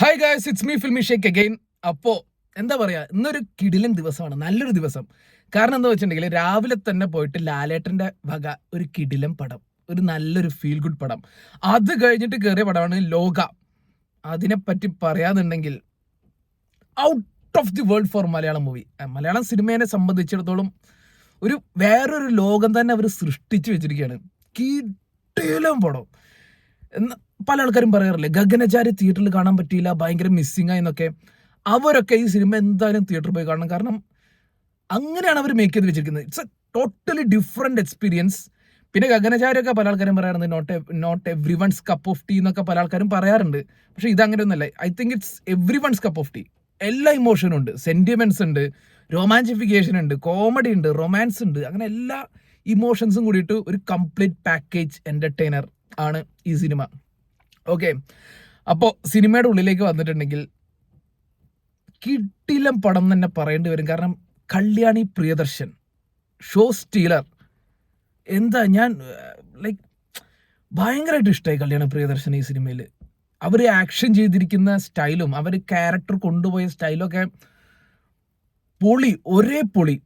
Hi guys it's me filmy shake again അപ്പോൾ എന്താ പറയുക ഇന്നൊരു കിടിലൻ ദിവസമാണ് നല്ലൊരു ദിവസം. കാരണം എന്താ വെച്ചിട്ടുണ്ടെങ്കിൽ രാവിലെ തന്നെ പോയിട്ട് ലാലേട്ടന്റെ വക ഒരു കിടിലൻ പടം ഒരു നല്ലൊരു ഫീൽ ഗുഡ് പടം. അത് കഴിഞ്ഞിട്ട് കയറിയ പടമാണ് ലോക. അതിനെപ്പറ്റി പറയാന്നുണ്ടെങ്കിൽ out of the world for Malayalam movie Malayalam സിനിമയെ സംബന്ധിച്ചിടത്തോളം ഒരു വേറൊരു ലോകം തന്നെ അവർ സൃഷ്ടിച്ചു വെച്ചിരിക്കുകയാണ്. കിടിലം പടം. പല ആൾക്കാരും പറയാറില്ലേ ഗഗനചാരി തിയേറ്ററിൽ കാണാൻ പറ്റിയില്ല ഭയങ്കര മിസ്സിങ് ആയെന്നൊക്കെ അവരൊക്കെ ഈ സിനിമ എന്തായാലും തിയേറ്ററിൽ പോയി കാണണം. കാരണം അങ്ങനെയാണ് അവർ മേക്ക് ചെയ്ത് വെച്ചിരിക്കുന്നത്. It's a totally different experience പിന്നെ ഗഗനചാരിയൊക്കെ പല ആൾക്കാരും പറയാറുണ്ട് not not every one's cup of tea എന്നൊക്കെ പല ആൾക്കാരും പറയാറുണ്ട്. പക്ഷേ പക്ഷെ ഇതങ്ങനെയൊന്നുമല്ല. I think it's every one's cup of tea എല്ലാ ഇമോഷനും ഉണ്ട്. സെന്റിമെന്റ്സ് ഉണ്ട്. റൊമാൻസിഫിക്കേഷൻ ഉണ്ട്. കോമഡി ഉണ്ട്. റൊമാൻസ് ഉണ്ട്. അങ്ങനെ എല്ലാ ഇമോഷൻസും കൂടിയിട്ട് ഒരു കംപ്ലീറ്റ് പാക്കേജ് എന്റർടൈനർ ആണ് ഈ സിനിമ. ഓക്കെ. അപ്പോൾ സിനിമയുടെ ഉള്ളിലേക്ക് വന്നിട്ടുണ്ടെങ്കിൽ കിട്ടിലം പടം തന്നെ പറയേണ്ടി വരും. കാരണം കല്യാണി പ്രിയദർശൻ ഷോ സ്റ്റീലർ എന്താ ഞാൻ ലൈക്ക് ഭയങ്കരമായിട്ട് ഇഷ്ടമായി കല്യാണി പ്രിയദർശൻ ഈ സിനിമയിൽ അവർ ആക്ഷൻ ചെയ്തിരിക്കുന്ന സ്റ്റൈലും അവർ ക്യാരക്ടർ കൊണ്ടുപോയ സ്റ്റൈലൊക്കെ പൊളി ഒരേ പൊളി.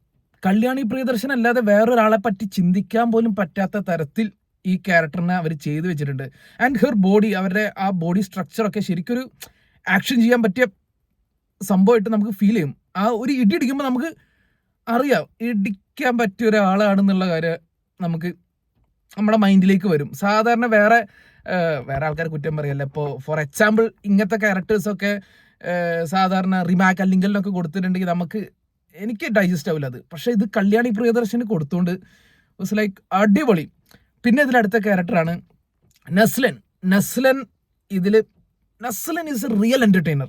കല്യാണി പ്രിയദർശൻ അല്ലാതെ വേറൊരാളെ പറ്റി ചിന്തിക്കാൻ പോലും പറ്റാത്ത തരത്തിൽ ഈ ക്യാരക്ടറിനെ അവർ ചെയ്തു വെച്ചിട്ടുണ്ട്. ആൻഡ് ഹെർ ബോഡി അവരുടെ ആ ബോഡി സ്ട്രക്ചറൊക്കെ ശരിക്കൊരു ആക്ഷൻ ചെയ്യാൻ പറ്റിയ സംഭവമായിട്ട് നമുക്ക് ഫീൽ ചെയ്യും. ആ ഒരു ഇടി ഇടിക്കുമ്പോൾ നമുക്ക് അറിയാം ഇടിക്കാൻ പറ്റിയ ഒരാളാണെന്നുള്ള കാര്യം നമുക്ക് നമ്മുടെ മൈൻഡിലേക്ക് വരും. സാധാരണ വേറെ വേറെ ആൾക്കാർ കുറ്റം പറയല്ല? ഇപ്പോൾ ഫോർ എക്സാമ്പിൾ ഇങ്ങനത്തെ ക്യാരക്ടേഴ്സൊക്കെ സാധാരണ റിമാക്ക് അല്ലെങ്കിലൊക്കെ കൊടുത്തിട്ടുണ്ടെങ്കിൽ നമുക്ക് എനിക്ക് ഡൈജസ്റ്റ് ആവില്ല അത്. പക്ഷേ ഇത് കല്യാണി പ്രിയദർശന് കൊടുത്തുകൊണ്ട് വാസ് ലൈക്ക് അടിപൊളി. പിന്നെ ഇതിലടുത്ത ക്യാരക്ടറാണ് നസ്ലൻ. നസ്ലൻ ഇതിൽ Naslen is a real entertainer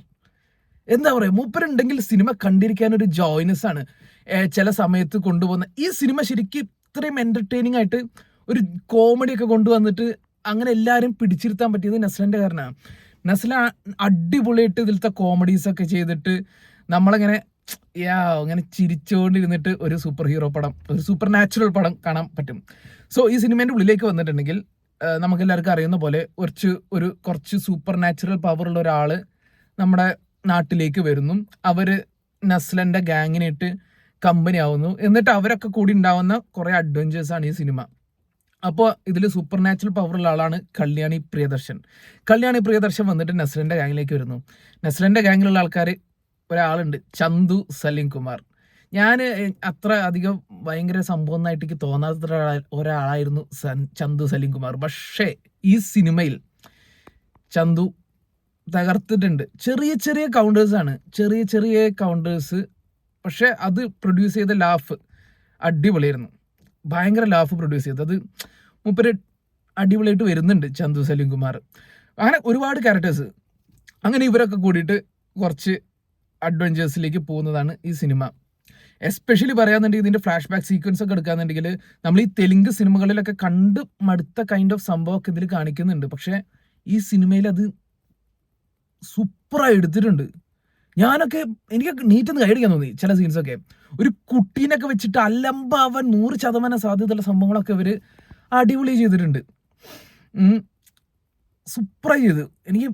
എന്താ പറയുക മൂപ്പരുണ്ടെങ്കിൽ സിനിമ കണ്ടിരിക്കാൻ ഒരു ജോയിനസ് ആണ്. ചില സമയത്ത് കൊണ്ടുപോകുന്ന ഈ സിനിമ ശരിക്കും ഇത്രയും എന്റർടൈനിങ് ആയിട്ട് ഒരു കോമഡി ഒക്കെ കൊണ്ടുവന്നിട്ട് അങ്ങനെ എല്ലാവരും പിടിച്ചിരുത്താൻ പറ്റിയത് നസ്ലന്റെ കാരണമാണ് നസ്ല അടിപൊളിയായിട്ട് ഇതിലത്തെ കോമഡീസൊക്കെ ചെയ്തിട്ട് നമ്മളങ്ങനെ യാ അങ്ങനെ ചിരിച്ചുകൊണ്ടിരുന്നിട്ട് ഒരു സൂപ്പർ ഹീറോ പടം ഒരു സൂപ്പർ നാച്ചുറൽ പടം കാണാൻ പറ്റും. സോ ഈ സിനിമേന്റെ ഉള്ളിലേക്ക് വന്നിട്ടുണ്ടെങ്കിൽ നമുക്ക് എല്ലാവർക്കും അറിയുന്ന പോലെ കുറച്ച് ഒരു കുറച്ച് സൂപ്പർ നാച്ചുറൽ പവർ ഉള്ള ഒരാൾ നമ്മുടെ നാട്ടിലേക്ക് വരുന്നു. അവർ നസ്ലന്റെ ഗാങ്ങിനിട്ട് കമ്പനി ആവുന്നു. എന്നിട്ട് അവരൊക്കെ കൂടി ഉണ്ടാവുന്ന കുറേ അഡ്വഞ്ചേഴ്സാണ് ഈ സിനിമ അപ്പോൾ ഇതിൽ സൂപ്പർ നാച്ചുറൽ പവറുള്ള ആളാണ് കല്യാണി പ്രിയദർശൻ. കല്യാണി പ്രിയദർശൻ വന്നിട്ട് നസ്ലന്റെ ഗാങ്ങിലേക്ക് വരുന്നു. നസ്ലന്റെ ഗാങ്ങിലുള്ള ആൾക്കാർ ഒരാളുണ്ട് ചന്തു സലീം കുമാർ ഞാൻ അത്ര അധികം ഭയങ്കര സംഭവം എനിക്ക് തോന്നാത്ത ഒരാളായിരുന്നു ചന്തു സലീം കുമാർ പക്ഷേ ഈ സിനിമയിൽ ചന്തു തകർത്തിട്ടുണ്ട്. ചെറിയ ചെറിയ കൗണ്ടേഴ്സാണ് ചെറിയ ചെറിയ കൗണ്ടേഴ്സ് പക്ഷേ അത് പ്രൊഡ്യൂസ് ചെയ്ത ലാഫ് അടിപൊളിയായിരുന്നു. ഭയങ്കര ലാഫ് പ്രൊഡ്യൂസ് ചെയ്തത്. അത് മുപ്പര് അടിപൊളിയായിട്ട് വരുന്നുണ്ട് ചന്തു സലീം കുമാർ അങ്ങനെ ഒരുപാട് ക്യാരക്ടേഴ്സ് അങ്ങനെ ഇവരൊക്കെ കൂടിയിട്ട് കുറച്ച് അഡ്വഞ്ചേഴ്സിലേക്ക് പോകുന്നതാണ് ഈ സിനിമ. എസ്പെഷ്യലി പറയാന്നുണ്ടെങ്കിൽ ഇതിന്റെ ഫ്ലാഷ് ബാക്ക് സീക്വൻസ് ഒക്കെ എടുക്കാന്നുണ്ടെങ്കിൽ നമ്മൾ ഈ തെലുങ്ക് സിനിമകളിലൊക്കെ കണ്ട് മടുത്ത കൈൻഡ് ഓഫ് സംഭവമൊക്കെ ഇതിൽ കാണിക്കുന്നുണ്ട്. പക്ഷേ ഈ സിനിമയിൽ അത് സൂപ്പറായി എടുത്തിട്ടുണ്ട്. ഞാനൊക്കെ എനിക്ക് നീറ്റൊന്ന് കൈയടിക്കാൻ തോന്നി ചില സീൻസൊക്കെ ഒരു കുട്ടീനൊക്കെ വെച്ചിട്ട് അല്ലമ്പാവാൻ നൂറ് ശതമാനം സാധ്യതയുള്ള സംഭവങ്ങളൊക്കെ ഇവർ അടിപൊളി ചെയ്തിട്ടുണ്ട്. സൂപ്പറായി ചെയ്തു. എനിക്ക്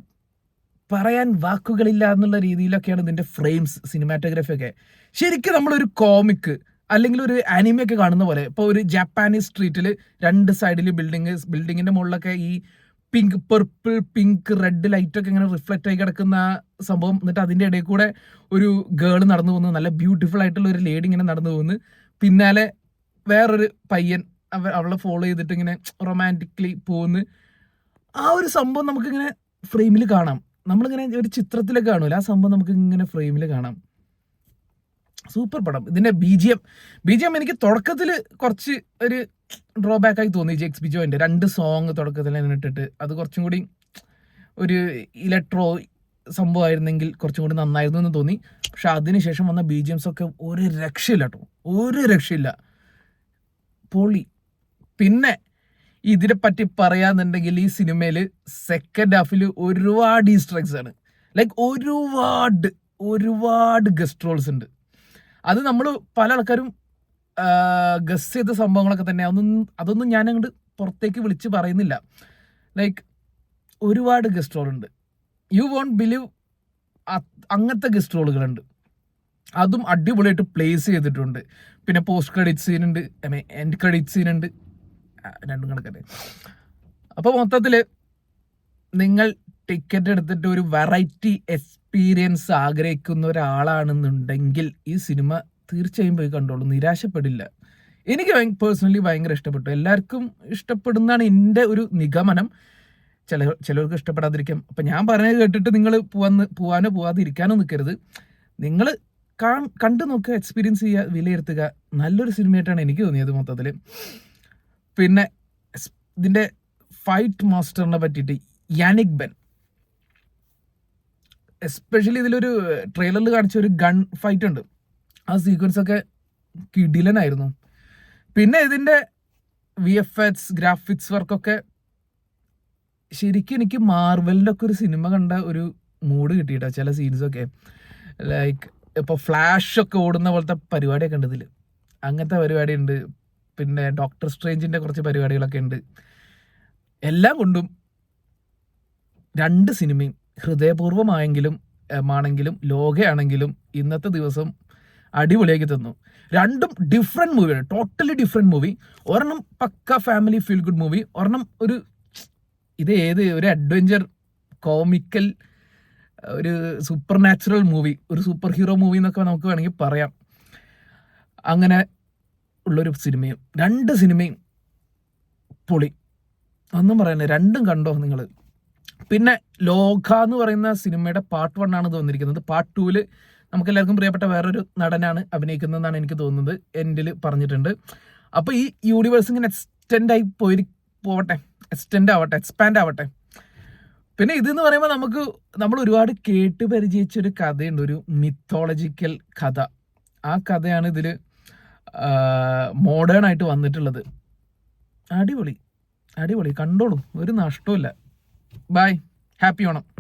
പറയാൻ വാക്കുകളില്ല എന്നുള്ള രീതിയിലൊക്കെയാണ് ഇതിന്റെ ഫ്രെയിംസ് സിനിമാറ്റോഗ്രാഫി ഒക്കെ. ശരിക്കും നമ്മളൊരു കോമിക്ക് അല്ലെങ്കിൽ ഒരു ആനിമയൊക്കെ കാണുന്ന പോലെ ഇപ്പോൾ ഒരു ജാപ്പാനീസ് സ്ട്രീറ്റിൽ രണ്ട് സൈഡിൽ ബിൽഡിങ് ബിൽഡിങ്ങിന്റെ മുകളിലൊക്കെ ഈ പിങ്ക് പെർപ്പിൾ പിങ്ക് റെഡ് ലൈറ്റൊക്കെ ഇങ്ങനെ റിഫ്ലക്റ്റ് ആയി കിടക്കുന്ന സംഭവം. എന്നിട്ട് അതിന്റെ ഇടയിൽ കൂടെ ഒരു ഗേൾ നടന്നു പോകുന്നു. നല്ല ബ്യൂട്ടിഫുൾ ആയിട്ടുള്ള ഒരു ലേഡി ഇങ്ങനെ നടന്നു പോകുന്നു. പിന്നാലെ വേറൊരു പയ്യൻ അവ അവളെ ഫോളോ ചെയ്തിട്ട് ഇങ്ങനെ റൊമാന്റിക്കലി പോകുന്നു. ആ ഒരു സംഭവം നമുക്കിങ്ങനെ ഫ്രെയിമിൽ കാണാം. നമ്മളിങ്ങനെ ഒരു ചിത്രത്തിലൊക്കെ കാണൂല. ആ സംഭവം നമുക്ക് ഇങ്ങനെ ഫ്രെയിമിൽ കാണാം. സൂപ്പർ പടം. ഇതിന്റെ B G M B G M എനിക്ക് തുടക്കത്തിൽ കുറച്ച് ഒരു ഡ്രോബാക്ക് ആയി തോന്നി ജെക്സ് ബിജോന്റെ രണ്ട് സോങ് തുടക്കത്തിൽ തന്നെ ഇട്ടിട്ട്. അത് കുറച്ചും കൂടി ഒരു ഇലക്ട്രോ സംഭവമായിരുന്നെങ്കിൽ കുറച്ചും കൂടി നന്നായിരുന്നു എന്ന് തോന്നി. പക്ഷെ അതിനുശേഷം വന്ന ബി ജി എംസ് ഒക്കെ ഒരു രക്ഷയില്ല കേട്ടോ ഒരു രക്ഷയില്ല. പൊളി. പിന്നെ ഇതിനെ പറ്റി പറയാന്നുണ്ടെങ്കിൽ ഈ സിനിമയിൽ സെക്കൻഡ് ഹാഫിൽ ഒരുപാട് ഈസ്റ്റർ ആണ്. ലൈക്ക് ഒരുപാട് ഒരുപാട് ഗസ്റ്റ് റോൾസ് ഉണ്ട്. അത് നമ്മൾ പല ആൾക്കാരും ഗസ് ചെയ്ത സംഭവങ്ങളൊക്കെ തന്നെ അതൊന്നും അതൊന്നും ഞാൻ അങ്ങോട്ട് പുറത്തേക്ക് വിളിച്ച് പറയുന്നില്ല. ലൈക്ക് ഒരുപാട് ഗസ്റ്റ് റോൾ ഉണ്ട്. യു വോണ്ട് ബിലീവ് അങ്ങനത്തെ ഗസ്റ്റ് റോളുകളുണ്ട് അതും അടിപൊളിയായിട്ട് പ്ലേസ് ചെയ്തിട്ടുണ്ട്. പിന്നെ പോസ്റ്റ് ക്രെഡിറ്റ് സീനുണ്ട് ഐ മീൻ എൻഡ് ക്രെഡിറ്റ് ആ, രണ്ടും കണക്കല്ലേ അപ്പോൾ മൊത്തത്തിൽ നിങ്ങൾ ടിക്കറ്റ് എടുത്തിട്ട് ഒരു വെറൈറ്റി എക്സ്പീരിയൻസ് ആഗ്രഹിക്കുന്ന ഒരാളാണെന്നുണ്ടെങ്കിൽ ഈ സിനിമ തീർച്ചയായും പോയി കണ്ടോളൂ. നിരാശപ്പെടില്ല. എനിക്ക് പേഴ്സണലി ഭയങ്കര ഇഷ്ടപ്പെട്ടു. എല്ലാവർക്കും ഇഷ്ടപ്പെടുന്നതാണ് എന്റെ ഒരു നിഗമനം. ചില ചിലർക്ക് ഇഷ്ടപ്പെടാതിരിക്കാം. അപ്പം ഞാൻ പറഞ്ഞത് കേട്ടിട്ട് നിങ്ങൾ പോവാന്ന് പോവാനോ പോവാതിരിക്കാനോ നിൽക്കരുത് നിങ്ങൾ കണ്ടു നോക്കുക എക്സ്പീരിയൻസ് ചെയ്യുക വിലയിരുത്തുക. നല്ലൊരു സിനിമയായിട്ടാണ് എനിക്ക് തോന്നിയത് മൊത്തത്തിൽ പിന്നെ ഇതിന്റെ ഫൈറ്റ് മാസ്റ്ററിനെ പറ്റിയിട്ട് യാനിക് ബെൻ. എസ്പെഷ്യലി ഇതിലൊരു ട്രെയിലറിൽ കാണിച്ച ഒരു ഗൺ ഫൈറ്റ് ഉണ്ട്. ആ സീക്വൻസ് ഒക്കെ കിടിലനായിരുന്നു. പിന്നെ ഇതിന്റെ വി എഫ് എക്സ് ഗ്രാഫിക്സ് വർക്കൊക്കെ ശരിക്കും എനിക്ക് മാർവലിന്റെ ഒക്കെ ഒരു സിനിമ കണ്ട ഒരു മൂഡ് കിട്ടിയിട്ടോ ചില സീൻസൊക്കെ ലൈക്ക് ഇപ്പോൾ ഫ്ലാഷ് ഒക്കെ ഓടുന്ന പോലത്തെ പരിപാടിയൊക്കെ ഉണ്ട് ഇതിൽ അങ്ങനത്തെ പരിപാടി ഉണ്ട്. പിന്നെ ഡോക്ടർ സ്ട്രേഞ്ചിന്റെ കുറച്ച് പരിപാടികളൊക്കെ ഉണ്ട്. എല്ലാം കൊണ്ടും രണ്ട് സിനിമയും ഹൃദയപൂർവമായെങ്കിലും ആണെങ്കിലും ലോകയാണെങ്കിലും ഇന്നത്തെ ദിവസം അടിപൊളിയാക്കി തന്നു. രണ്ടും ഡിഫറെന്റ് മൂവിയാണ് ടോട്ടലി ഡിഫറെന്റ് മൂവി ഒരെണ്ണം പക്ക ഫാമിലി ഫീൽ ഗുഡ് മൂവി ഒരെണ്ണം ഒരു ഇത് ഏത്? ഒരു അഡ്വഞ്ചർ കോമിക്കൽ ഒരു സൂപ്പർ നാച്ചുറൽ മൂവി ഒരു സൂപ്പർ ഹീറോ മൂവി എന്നൊക്കെ നമുക്ക് വേണമെങ്കിൽ പറയാം. അങ്ങനെ ഉള്ളൊരു സിനിമയും രണ്ട് സിനിമയും പൊളി. ഒന്നും പറയാനില്ല. രണ്ടും കണ്ടോ നിങ്ങൾ പിന്നെ ലോക എന്ന് പറയുന്ന സിനിമയുടെ പാർട്ട് വൺ ആണ് ഇത് വന്നിരിക്കുന്നത് പാർട്ട് ടൂവിൽ നമുക്ക് എല്ലാവർക്കും പ്രിയപ്പെട്ട വേറൊരു നടനാണ് അഭിനയിക്കുന്നതെന്നാണ് എനിക്ക് തോന്നുന്നത്. എൻഡിൽ പറഞ്ഞിട്ടുണ്ട്. അപ്പോൾ ഈ യൂണിവേഴ്സ് ഇങ്ങനെ എക്സ്റ്റെൻഡ് ആയി പോയി പോവട്ടെ. എക്സ്റ്റെൻഡ് ആവട്ടെ. എക്സ്പാൻഡ് ആവട്ടെ. പിന്നെ ഇതെന്ന് പറയുമ്പോൾ നമുക്ക് നമ്മൾ ഒരുപാട് കേട്ട് പരിചയിച്ച ഒരു കഥയുണ്ട്. ഒരു മിത്തോളജിക്കൽ കഥ. ആ കഥയാണ് ഇതിൽ മോഡേൺ ആയിട്ട് വന്നിട്ടുള്ളത്. അടിപൊളി. അടിപൊളി. കണ്ടോളൂ. ഒരു നഷ്ടമില്ല ബൈ ഹാപ്പി ഓണം.